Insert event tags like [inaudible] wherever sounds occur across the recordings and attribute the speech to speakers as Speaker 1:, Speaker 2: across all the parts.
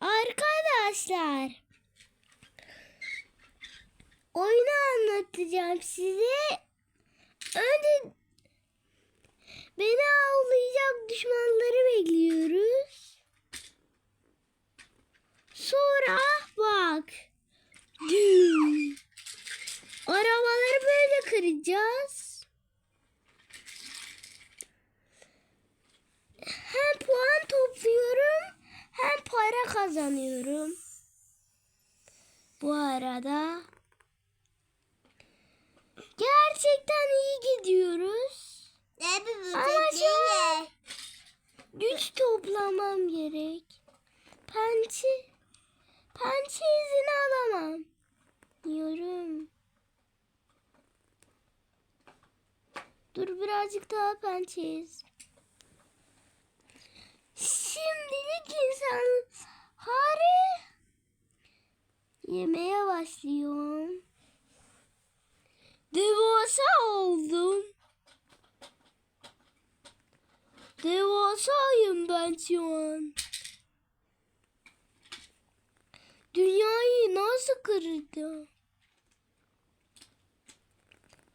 Speaker 1: Arkadaşlar. Oyunu anlatacağım size. Önce beni avlayacak düşmanları bekliyoruz. Sonra bak. Bu arada gerçekten iyi gidiyoruz.
Speaker 2: Ne
Speaker 1: Ama şu an güç toplamam gerek. Pençe pençe izini alamam. Diyorum. Dur birazcık daha pençe iz. Yemeye başlıyorum. Devasa oldum. Devasayım ben şu an. Dünyayı nasıl kırdı?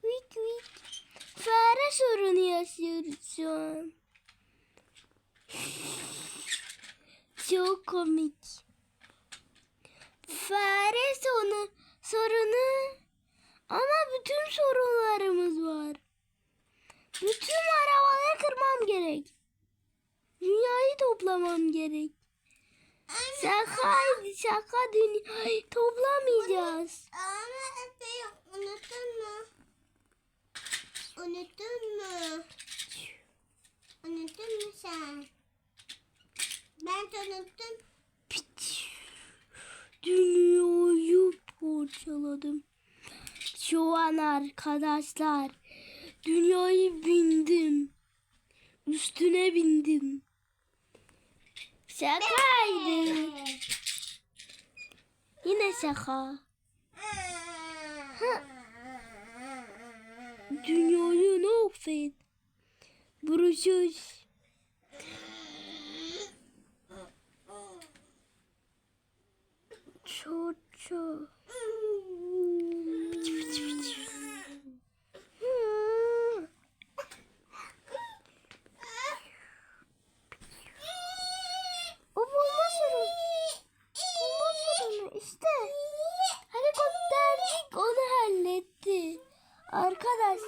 Speaker 1: Vik vik. Fare sorunu yaşıyoruz şu an. [laughs] Çok komik. Sonu sorunu ama bütün sorunlarımız var. Bütün arabaları kırmam gerek. Dünyayı toplamam gerek. Şaka, şaka dünyayı toplamayacağız. Parçaladım. Şu an arkadaşlar dünyayı bindim. Üstüne bindim. Şakaydı. Yine şaka. Dünyayı ne affet. Buruşuş.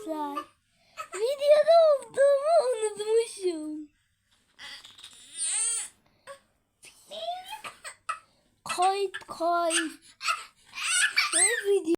Speaker 1: arkadaşlar. Videoda olduğumu unutmuşum. Kayıt kayıt. Ne video?